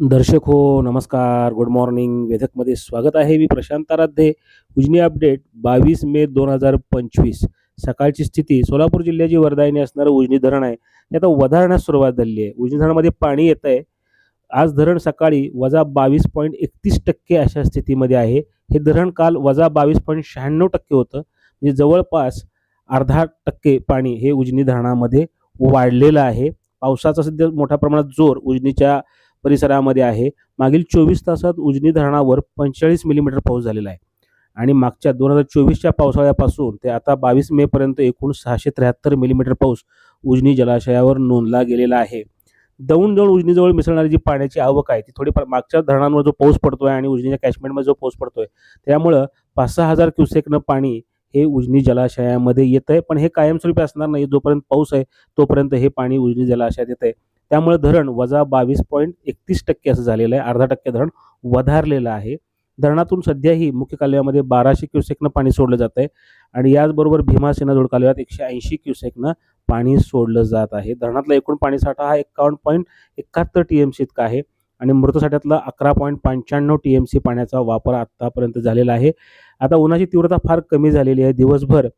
दर्शक हो नमस्कार. गुड मॉर्निंग वेधकमध्ये स्वागत आहे मी प्रशांत आराध्ये. उजनी अपडेट बावीस मे दोन हजार पंचवीस. सकाळची स्थिती सोलापूर जिल्ह्याची वर्धायनी असणारं उजनी धरण आहे. ते आता वधारण्यास सुरुवात झाली आहे. उजनी धरणामध्ये पाणी येत आहे आज धरण सकाळी वजा बावीस पॉईंट एकतीस टक्के अशा स्थितीमध्ये आहे. हे धरण काल वजा बावीस पॉईंट शहाण्णव टक्के होतं. म्हणजे जवळपास अर्धा टक्के पाणी हे उजनी धरणामध्ये वाढलेलं आहे. पावसाचा सध्या मोठ्या प्रमाणात जोर उजनीच्या परिसरामध्ये आहे. मागील चोवीस तासात उजनी धरणावर पंचेचाळीस मिलीमीटर पाऊस झालेला आहे. आणि मागच्या दोन हजार चोवीसच्या पावसाळ्यापासून ते आता बावीस मे पर्यंत एकूण सहाशे त्र्याहत्तर मिलीमीटर पाऊस उजनी जलाशयावर नोंदला गेलेला आहे. दौंड दौंड उजनीजवळ मिसळणारी जी पाण्याची आवक आहे ती थोडीफार मागच्या धरणांवर जो पाऊस पडतोय आणि उजनीच्या कॅशमेंटमध्ये जो पाऊस पडतोय त्यामुळं पाच सहा हजार क्युसेकनं पाणी हे उजनी जलाशयामध्ये येत आहे पण हे कायमस्वरूपी असणार नाही. जोपर्यंत पाऊस आहे तोपर्यंत हे पाणी उजनी जलाशयात येत आहे त्यामुळे धरण वजा बावीस पॉईंट एकतीस टक्के असं झालेलं आहे. अर्धा टक्के धरण वधारलेलं आहे. धरणातून सध्याही मुख्य कालव्यामध्ये बाराशे क्युसेकनं पाणी सोडलं जात आहे आणि याचबरोबर भीमासेना जोड कालव्यात एकशे ऐंशी क्युसेकनं पाणी सोडलं जात आहे. धरणातला एकूण पाणीसाठा हा एकावन्न पॉईंट एकाहत्तर टी एम सी इतका आहे आणि मृतसाठ्यातला अकरा पॉईंट पंच्याण्णव टी एम सी पाण्याचा वापर आत्तापर्यंत झालेला आहे. आता उन्हाची तीव्रता फार कमी झालेली आहे. दिवसभर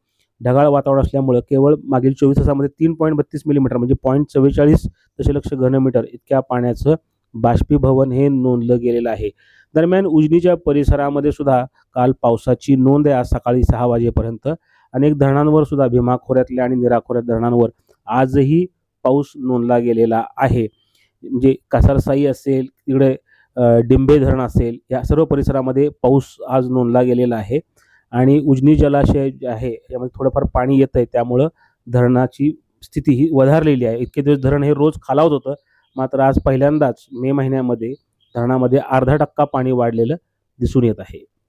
ढगाळ वातावरण असल्यामुळं केवळ मागील चोवीस तासामध्ये तीन पॉईंट बत्तीस मिलीमीटर म्हणजे पॉईंट चव्वेचाळीस दशलक्ष घनमीटर इतक्या पाण्याचं बाष्पीभवन हे नोंदलं गेलेलं आहे. दरम्यान उजनीच्या परिसरामध्ये सुद्धा काल पावसाची नोंद आहे. आज सकाळी सहा वाजेपर्यंत अनेक धरणांवर सुद्धा भीमा खोऱ्यातल्या आणि निराखोऱ्यात धरणांवर आजही पाऊस नोंदला गेलेला आहे. म्हणजे कासारसाई असेल तिकडे डिंबे धरण असेल या सर्व परिसरामध्ये पाऊस आज नोंदला गेलेला आहे. आणि उजनी जलाशय जे आहे यामध्ये थोडंफार पाणी येतं आहे त्यामुळं धरणाची स्थिती ही वधारलेली आहे. इतके दिवस धरण हे रोज खालावत होतं मात्र आज पहिल्यांदाच मे महिन्यामध्ये धरणामध्ये अर्धा टक्का पाणी वाढलेलं दिसून येत आहे.